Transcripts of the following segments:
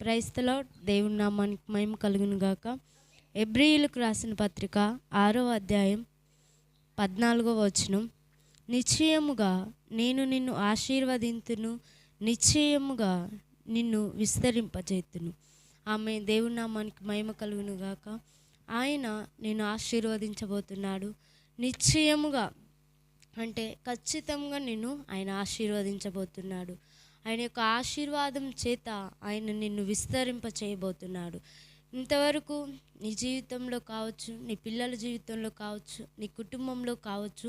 క్రైస్తలో దేవుని నామానికి మహిమ కలుగును గాక. ఎబ్రియులకు రాసిన పత్రిక ఆరో అధ్యాయం పద్నాలుగో వచనం. నిశ్చయముగా నేను నిన్ను ఆశీర్వదింతును నిశ్చయముగా నిన్ను విస్తరింపజేతును ఆమె దేవుని నామానికి మహిమ కలుగును గాక. ఆయన నేను ఆశీర్వదించబోతున్నాడు. నిశ్చయముగా అంటే ఖచ్చితంగా నిన్ను ఆయన ఆశీర్వదించబోతున్నాడు. ఆయన యొక్క ఆశీర్వాదం చేత ఆయన నిన్ను విస్తరింప చేయబోతున్నాడు. ఇంతవరకు నీ జీవితంలో కావచ్చు నీ పిల్లల జీవితంలో కావచ్చు నీ కుటుంబంలో కావచ్చు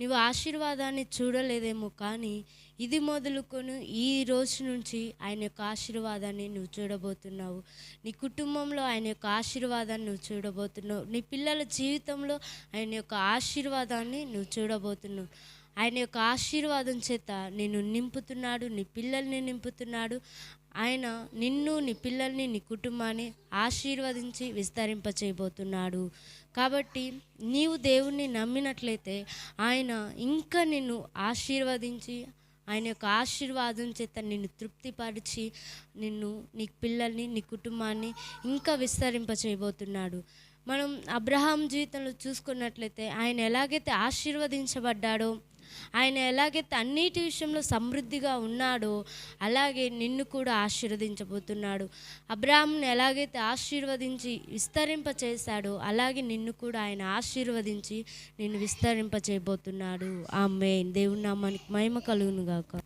నీవు ఆశీర్వాదాన్ని చూడలేదేమో కానీ ఇది మొదలుకొని ఈ రోజు నుంచి ఆయన యొక్క ఆశీర్వాదాన్ని నువ్వు చూడబోతున్నావు. నీ కుటుంబంలో ఆయన యొక్క ఆశీర్వాదాన్ని నువ్వు చూడబోతున్నావు. నీ పిల్లల జీవితంలో ఆయన యొక్క ఆశీర్వాదాన్ని నువ్వు చూడబోతున్నావు. ఆయన యొక్క ఆశీర్వాదం చేత నిన్ను నింపుతున్నాడు నీ పిల్లల్ని నింపుతున్నాడు. ఆయన నిన్ను నీ పిల్లల్ని నీ కుటుంబాన్ని ఆశీర్వదించి విస్తరింప చేయబోతున్నాడు కాబట్టి నీవు దేవుణ్ణి నమ్మినట్లయితే ఆయన ఇంకా నిన్ను ఆశీర్వదించి ఆయన యొక్క ఆశీర్వాదం చేత నిన్ను తృప్తిపరిచి నిన్ను నీ పిల్లల్ని నీ కుటుంబాన్ని ఇంకా విస్తరింప చేయబోతున్నాడు మనం అబ్రహాం జీవితంలో చూసుకున్నట్లయితే ఆయన ఎలాగైతే ఆశీర్వదించబడ్డాడో ఆయన ఎలాగైతే అన్నిటి విషయంలో సమృద్ధిగా ఉన్నాడో అలాగే నిన్ను కూడా ఆశీర్వదించబోతున్నాడు. అబ్రాహాంని ఎలాగైతే ఆశీర్వదించి విస్తరింప చేశాడో అలాగే నిన్ను కూడా ఆయన ఆశీర్వదించి నిన్ను విస్తరింప చేయబోతున్నాడు. ఆమె దేవుని నామానికి మహిమ కలుగును గాక